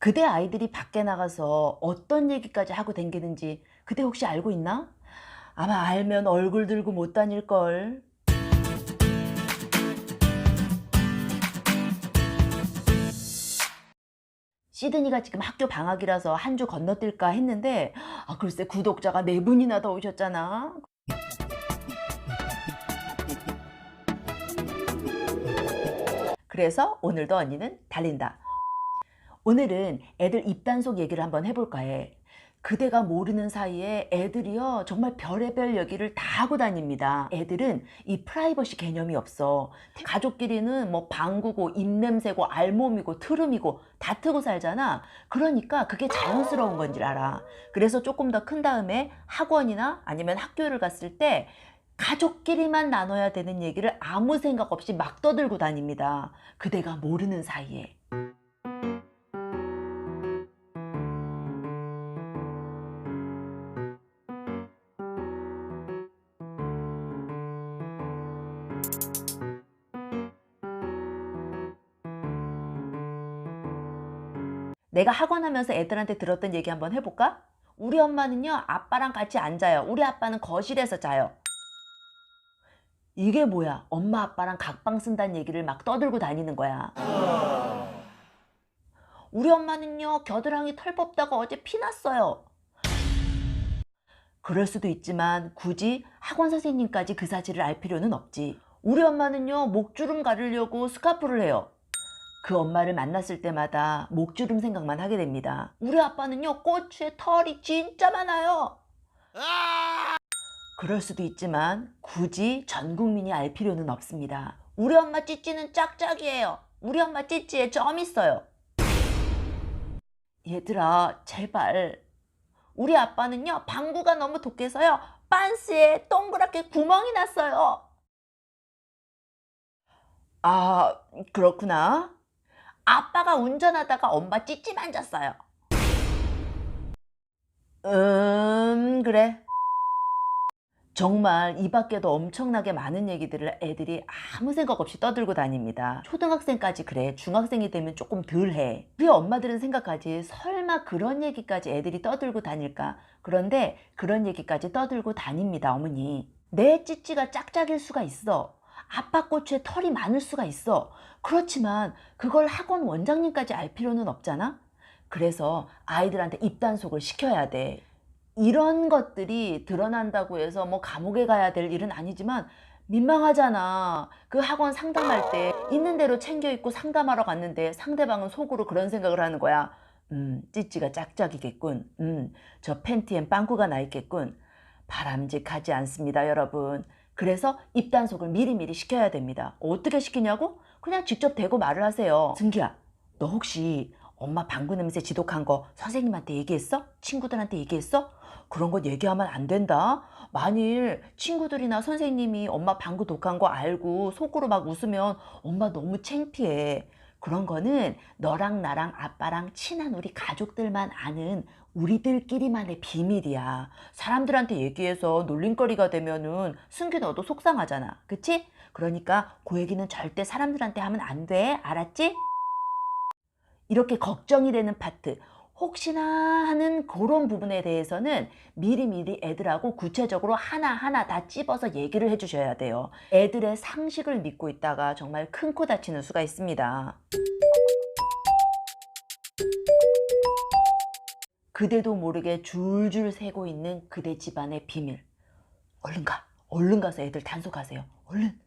그대 아이들이 밖에 나가서 어떤 얘기까지 하고 댕기는지 그대 혹시 알고 있나? 아마 알면 얼굴 들고 못 다닐걸. 시드니가 지금 학교 방학이라서 한 주 건너뛸까 했는데 아 글쎄 구독자가 네 분이나 더 오셨잖아. 그래서 오늘도 언니는 달린다. 오늘은 애들 입단속 얘기를 한번 해볼까 해. 그대가 모르는 사이에 애들이요 정말 별의별 얘기를 다 하고 다닙니다. 애들은 이 프라이버시 개념이 없어. 가족끼리는 뭐 방구고 입냄새고 알몸이고 트름이고 다투고 살잖아. 그러니까 그게 자연스러운 건지 알아. 그래서 조금 더 큰 다음에 학원이나 아니면 학교를 갔을 때 가족끼리만 나눠야 되는 얘기를 아무 생각 없이 막 떠들고 다닙니다. 그대가 모르는 사이에. 내가 학원 하면서 애들한테 들었던 얘기 한번 해볼까? 우리 엄마는요, 아빠랑 같이 앉아요. 우리 아빠는 거실에서 자요. 이게 뭐야? 엄마 아빠랑 각방 쓴다는 얘기를 막 떠들고 다니는 거야. 우리 엄마는요, 겨드랑이 털 뽑다가 어제 피났어요. 그럴 수도 있지만 굳이 학원 선생님까지 그 사실을 알 필요는 없지. 우리 엄마는요, 목주름 가르려고 스카프를 해요. 그 엄마를 만났을 때마다 목주름 생각만 하게 됩니다. 우리 아빠는요, 꼬추에 털이 진짜 많아요. 그럴 수도 있지만 굳이 전 국민이 알 필요는 없습니다. 우리 엄마 찌찌는 짝짝이에요. 우리 엄마 찌찌에 점 있어요. 얘들아, 제발. 우리 아빠는요, 방구가 너무 독해서요, 빤스에 동그랗게 구멍이 났어요. 아, 그렇구나. 아빠가 운전하다가 엄마 찌찌 만졌어요. 음, 그래. 정말 이 밖에도 엄청나게 많은 얘기들을 애들이 아무 생각 없이 떠들고 다닙니다. 초등학생까지 그래. 중학생이 되면 조금 덜 해. 우리 엄마들은 생각하지. 설마 그런 얘기까지 애들이 떠들고 다닐까? 그런데 그런 얘기까지 떠들고 다닙니다, 어머니. 내 찌찌가 짝짝일 수가 있어. 아빠 꼬추에 털이 많을 수가 있어. 그렇지만 그걸 학원 원장님까지 알 필요는 없잖아? 그래서 아이들한테 입단속을 시켜야 돼. 이런 것들이 드러난다고 해서 뭐 감옥에 가야 될 일은 아니지만 민망하잖아. 그 학원 상담할 때 있는 대로 챙겨 입고 상담하러 갔는데 상대방은 속으로 그런 생각을 하는 거야. 음, 찌찌가 짝짝이겠군. 음, 저 팬티엔 빵꾸가 나 있겠군. 바람직하지 않습니다, 여러분. 그래서 입단속을 미리미리 시켜야 됩니다. 어떻게 시키냐고? 그냥 직접 대고 말을 하세요. 승기야, 너 혹시 엄마 방구 냄새 지독한 거 선생님한테 얘기했어? 친구들한테 얘기했어? 그런 건 얘기하면 안 된다. 만일 친구들이나 선생님이 엄마 방구 독한 거 알고 속으로 막 웃으면 엄마 너무 창피해. 그런 거는 너랑 나랑 아빠랑 친한 우리 가족들만 아는 우리들끼리만의 비밀이야. 사람들한테 얘기해서 놀림거리가 되면은 너도 속상하잖아. 그치? 그러니까 그 얘기는 절대 사람들한테 하면 안 돼. 알았지? 이렇게 걱정이 되는 파트, 혹시나 하는 그런 부분에 대해서는 미리미리 애들하고 구체적으로 하나하나 다 찝어서 얘기를 해주셔야 돼요. 애들의 상식을 믿고 있다가 정말 큰 코 다치는 수가 있습니다. 그대도 모르게 줄줄 새고 있는 그대 집안의 비밀. 얼른 가. 얼른 가서 애들 단속하세요. 얼른.